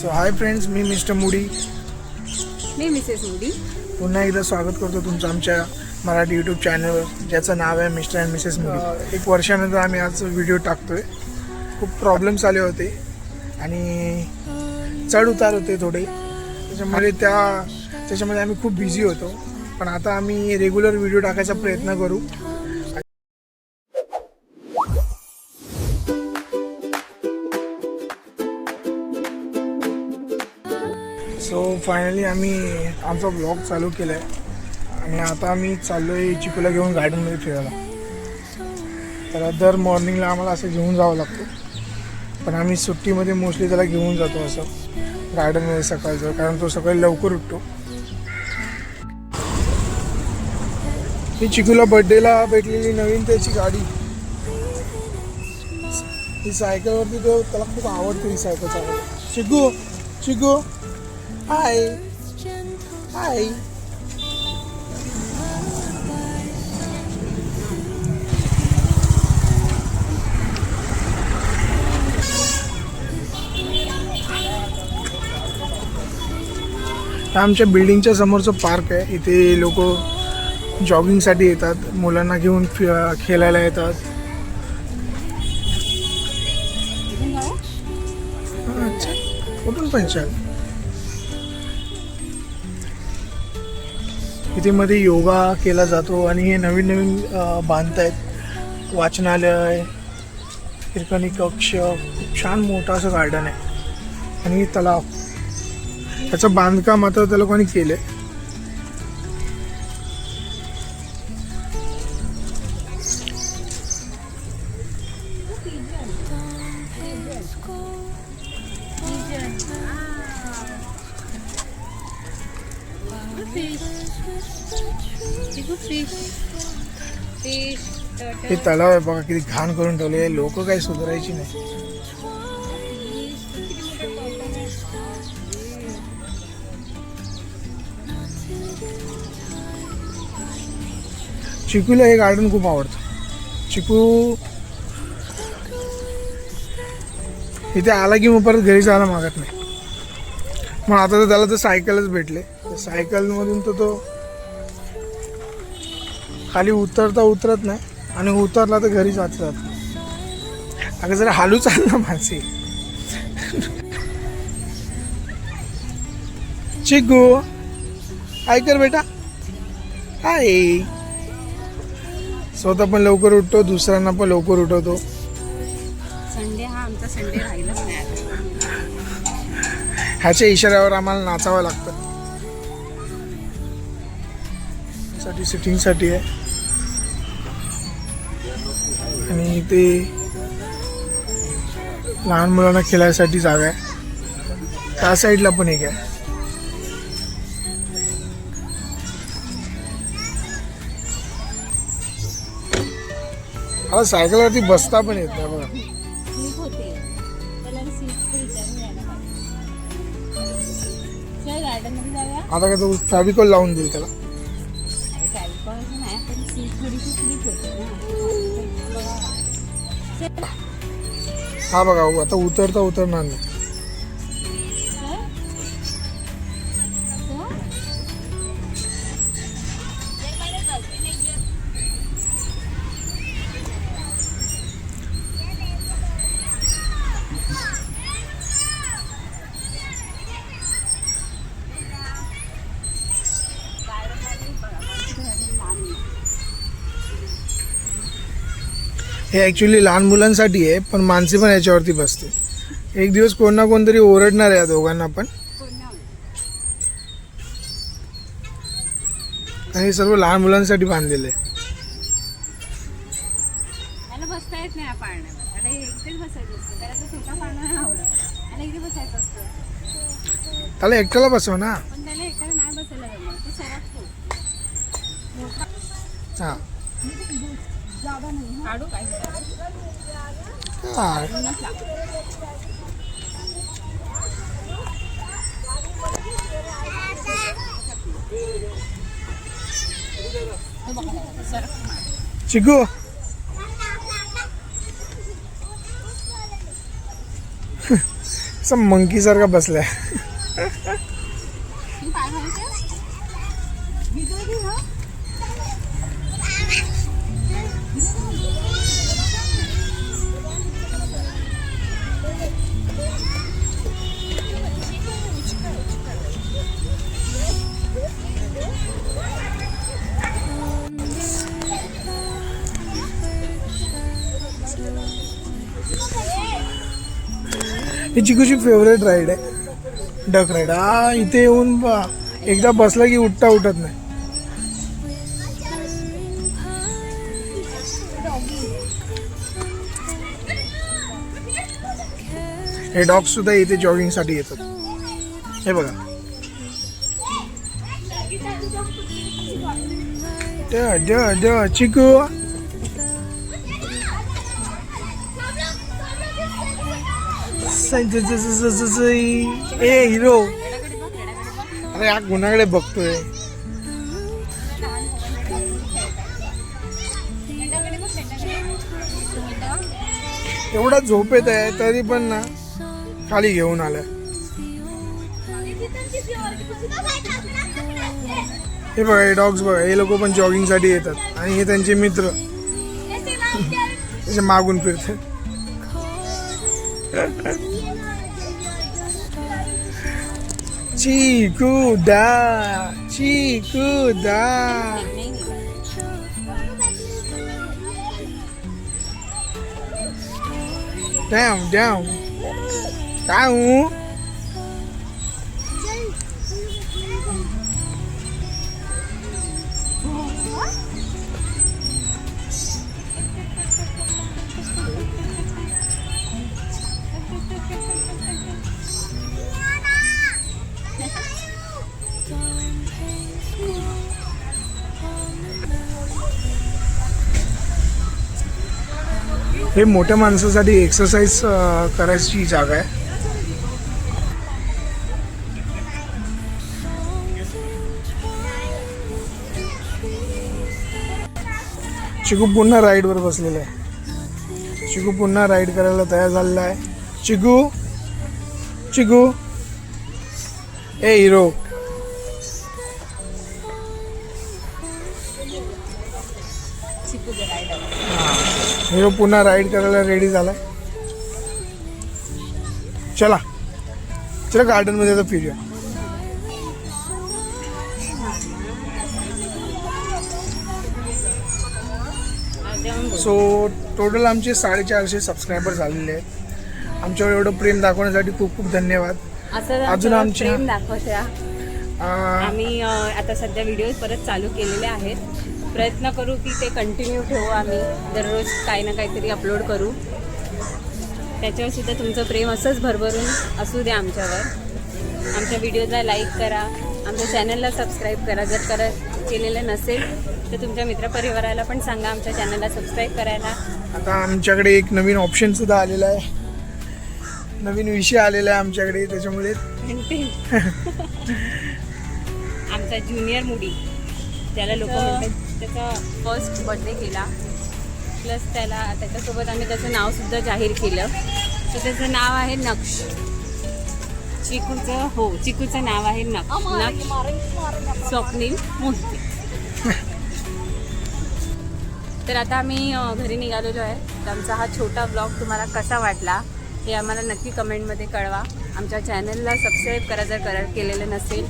So hi friends मी mister मुडी. मी मिसेस मुडी. पुन्हा एकदा स्वागत करतो तुमचं आमच्या मराठी यूट्यूब चॅनलवर ज्याचं नाव आहे मिस्टर अँड मिसेस मुडी. एक वर्षानंतर आम्ही आज व्हिडिओ टाकतोय. खूप प्रॉब्लेम्स आले होते आणि चढ उतार होते थोडे. त्याच्यामुळे त्या त्याच्यामध्ये आम्ही खूप बिझी होतो. पण आता आम्ही रेग्युलर व्हिडिओ टाकायचा प्रयत्न करू. फायनली आम्ही आमचा ब्लॉग चालू केला आहे आणि आता आम्ही चाललो आहे चिकूला घेऊन गार्डनमध्ये फिरायला. तर दर मॉर्निंगला आम्हाला असं घेऊन जावं लागतं. पण आम्ही सुट्टीमध्ये मोस्टली त्याला घेऊन जातो असं. गार्डनमध्ये सकाळचं कारण तो सकाळी लवकर उठतो. ही चिकूला बड्डेला भेटलेली नवीन त्याची गाडी. ही सायकलवरती तो त्याला खूप आवडते ही सायकल चालवायला. चिकू चिकू हाय हाय आमच्या बिल्डिंगच्या समोरचं पार्क आहे. इथे लोक जॉगिंगसाठी येतात. मुलांना घेऊन खेळायला येतात. अच्छा. कुठून पण इथे मध्ये योगा केला जातो आणि हे नवीन नवीन बांधत आहेत वाचनालय हिरकणी कक्ष खूप छान मोठं असं गार्डन आहे. आणि तलाव. त्याचं बांधकाम आता त्या लोकांनी केलं आहे केलंय fish. Fish. हे तलाव आहे बघा किती घाण करून ठेवले लोक काही सुधारायची नाही चिकूला हे गार्डन खूप आवडतं चिकू इथे आला की मग परत घरी जायला मागत नाही मग आता तर त्याला तर सायकलच भेटले. सायकलमधून तर तो खाली उतरता उतरत नाही आणि उतरला तर घरी जात जात अगं जरा हालू चालला माझे चिगू काय कर बेटा. हाय. स्वतः पण लवकर उठतो दुसऱ्यांना पण लवकर उठवतो. संडे हा आमचा संडे राहिलाच नाही ह्याच्या इशाऱ्यावर आम्हाला नाचावं लागतं. साठी सिटिंगसाठी आहे. आणि ते लहान मुलांना खेळायसाठी जागा आहे. त्या साईडला पण एक आहे. आता सायकलवरती बसता पण येत नाही बघा. जाऊया. आता काय तो फॅबिकॉल लावून देईल त्याला. अरे फॅब्रिकॉलचं नाही पण सीट थोडीशी स्लीप होते ना. चल. हा बघा आता उतरता उतरणार नाही. हे ॲक्च्युली लहान मुलांसाठी आहे पण माणसे पण याच्यावरती बसते. एक दिवस कोण ना कोणतरी ओरडणार आहे या दोघांना पण. आणि हे सर्व लहान मुलांसाठी बांधलेलं आहे. त्याला एकट्याला बसव ना. हां. काय हां चिकू मंकी सारखा बसलाय. ही चिकूची फेवरेट राईड आहे? डक राईड हा इथे येऊन बा एकदा बसला की उठता उठत नाही. हे डॉग सुद्धा इथे जॉगिंगसाठी येतात. हे बघा. ड चिकू. ए हिरो अरे हा गुन्हाकडे बघतोय. एवढा झोपेत आहे तरी पण ना खाली घेऊन आलाय हे बघा हे डॉग्स बघा हे लोक पण जॉगिंगसाठी येतात. आणि हे त्यांचे मित्र. मागून फिरतात. चिकू दा चिकू दा डॅम हे मोठ्या माणसासाठी एक्सरसाइज करायची जागा आहे. चिकू पुन्हा राईडवर बसलेला आहे. चिकू पुन्हा राईड करायला तयार झालेला आहे. चिकू चिकू. ए हिरो. हिरो पुन्हा राईड करायला रेडी झालाय. चला. चला गार्डनमध्ये आता फिरूया. सो टोटल आमचे साडेचारशे सबस्क्रायबर झालेले आहेत. आमच्यावर एवढं प्रेम दाखवण्यासाठी खूप खूप धन्यवाद. अजून दाखवत्या अं, आम्ही आता सध्या व्हिडिओ परत चालू केलेले आहेत. प्रयत्न करू की ते कंटिन्यू ठेवू आम्ही. दररोज काही ना काहीतरी अपलोड करू. त्याच्यावर सुद्धा तुमचं प्रेम असंच भरभरून असू द्या आमच्यावर. आमच्या व्हिडिओला लाईक करा. आमच्या चॅनलला सबस्क्राईब करा. जर कर केलेलं नसेल तर तुमच्या मित्रपरिवाराला पण सांगा. आमच्या चॅनलला सबस्क्राईब करायला. आता आमच्याकडे एक नवीन ऑप्शन सुद्धा आलेला आहे. नवीन विषय आलेला आहे आमच्याकडे त्याच्यामुळे. आमचा ज्युनियर मुडी त्याला लोक म्हणतात त्याचा फर्स्ट बर्थडे केला. प्लस त्याला त्याच्यासोबत आम्ही त्याचं नावसुद्धा जाहीर केलं. तर त्याचं नाव आहे नक्ष. चिकूचं हो चिकूचं नाव आहे नक्ष. नक्ष. स्वप्नील मोहिते. तर आता आम्ही घरी निघालेलो आहे. तर आमचा हा छोटा ब्लॉग तुम्हाला कसा वाटला हे आम्हाला नक्की कमेंटमध्ये कळवा. आमच्या चॅनलला सबस्क्राईब करा जर करा केलेलं नसेल.